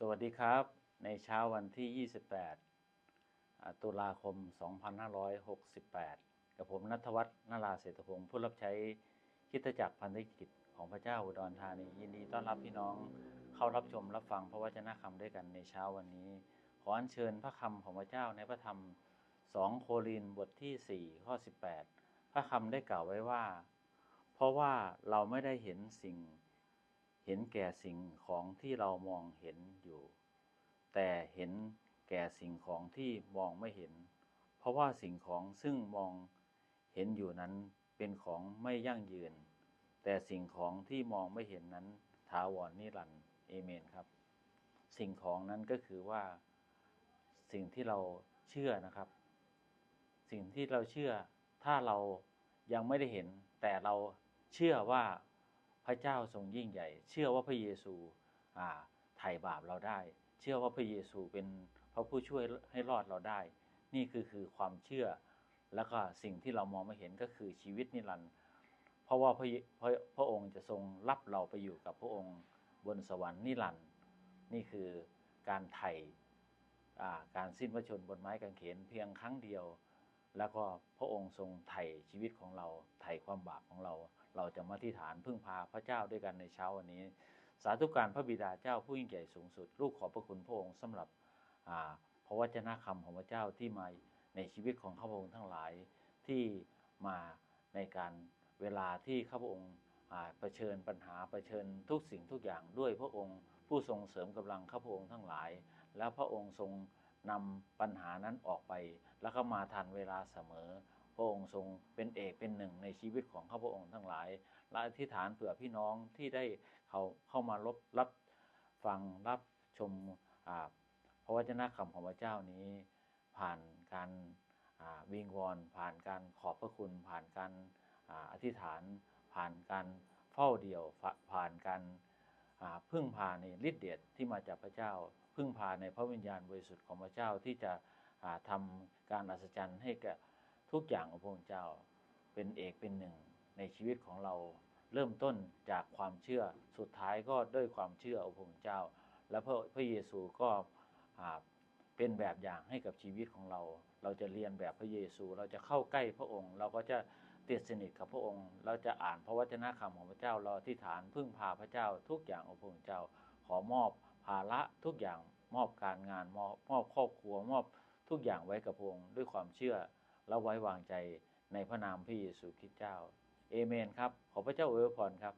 สวัสดีครับ ในเช้าวันที่ 28 ตุลาคม 2568 กับผมนัทวัฒน์นาราเศรษฐพงศ์ผู้รับใช้คริดจักรพันธกิจของพระเจ้าอุดรธานียินดีต้อนรับพี่น้องเข้ารับชมรับฟังพระวจนะคำด้วยกันในเช้าวันนี้ ขออัญเชิญพระคำของพระเจ้าในพระธรรม 2 โครินบทที่ 4 ข้อ 18 พระคำได้กล่าวไว้ว่า เพราะว่าเราไม่ได้เห็นสิ่ง เห็นแก่สิ่งของที่เรามองเห็นอยู่ แต่เห็นแก่สิ่งของที่มองไม่เห็น เพราะว่าสิ่งของซึ่งมองเห็นอยู่นั้นเป็นของไม่ยั่งยืน แต่สิ่งของที่มองไม่เห็นนั้นถาวรนิรันดร์เอเมนครับ สิ่งของนั้นก็คือว่าสิ่งที่เราเชื่อนะครับ สิ่งที่เราเชื่อถ้าเรายังไม่ได้เห็น แต่เราเชื่อว่า พระเจ้าทรงยิ่งใหญ่ เชื่อว่าพระเยซูอ่าไถ่บาปเราได้ เชื่อว่าพระเยซูเป็นพระผู้ช่วยให้รอดเราได้ นี่คือคือความเชื่อ แล้วก็สิ่งที่เรามองไม่เห็นก็คือชีวิตนิรันดร์เพราะว่าพระพระพระองค์จะทรงรับเราไปอยู่กับพระองค์บนสวรรค์นิรันดร์นี่คือการไถ่าการสิ้นพระชนบนไม้กางเขนเพียงครั้งเดียว แล้วก็พระองค์ทรงไถ่ชีวิตของเราไถ่ความบาปของเรา เราจะมาที่ฐานพึ่งพาพระเจ้าด้วยกันในเช้าวันนี้ สาธุการพระบิดาเจ้าผู้ยิ่งใหญ่สูงสุด ลูกขอบพระคุณพระองค์สำหรับพระวจนะคำของพระเจ้าที่มาในชีวิตของข้าพระองค์ทั้งหลายที่มาในการเวลาที่ข้าพระองค์เผชิญปัญหาเผชิญทุกสิ่งทุกอย่างด้วยพระองค์ผู้ทรงเสริมกำลังข้าพระองค์ทั้งหลาย แล้วพระองค์ทรงนำปัญหานั้นออกไป แล้วก็มาทันเวลาเสมอ พระองค์ทรงเป็นเอกเป็นหนึ่งในชีวิตของข้าพระองค์ทั้งหลาย และอธิษฐานเผื่อพี่น้องที่ได้เขาเข้ามารบรับฟังรับชมพระวจนะคำของพระเจ้านี้ ผ่านการวิงวอนผ่านการขอบพระคุณ ผ่านการอธิษฐาน ผ่านการเฝ้าเดี่ยวผ่านการพึ่งพาในฤทธิเดชที่มาจากพระเจ้า พึ่งพาในพระวิญญาณบริสุทธิ์ของพระเจ้าที่จะอ่าทำการอัศจรรย์ให้แก่ ทุกอย่างของพระองค์เจ้า เป็นเอกเป็นหนึ่งในชีวิตของเราเริ่มต้นจากความเชื่อสุดท้ายก็ด้วยความเชื่อองค์พระเจ้า และพระพระเยซูก็เป็นแบบอย่างให้กับชีวิตของเรา เราจะเรียนแบบพระเยซู เราจะเข้าใกล้พระองค์ เราก็จะติดสนิทกับพระองค์ เราจะอ่านพระวจนะคำของพระเจ้าเราที่ฐานพึ่งพาพระเจ้า ทุกอย่างองค์พระเจ้า ขอมอบภาระทุกอย่างมอบการงานมอบมอบครอบครัวมอบทุกอย่างไว้กับพระองค์ด้วยความเชื่อ และไว้วางใจในพระนามพระเยซูคริสต์เจ้า เอเมนครับ ขอพระเจ้าอวยพรครับ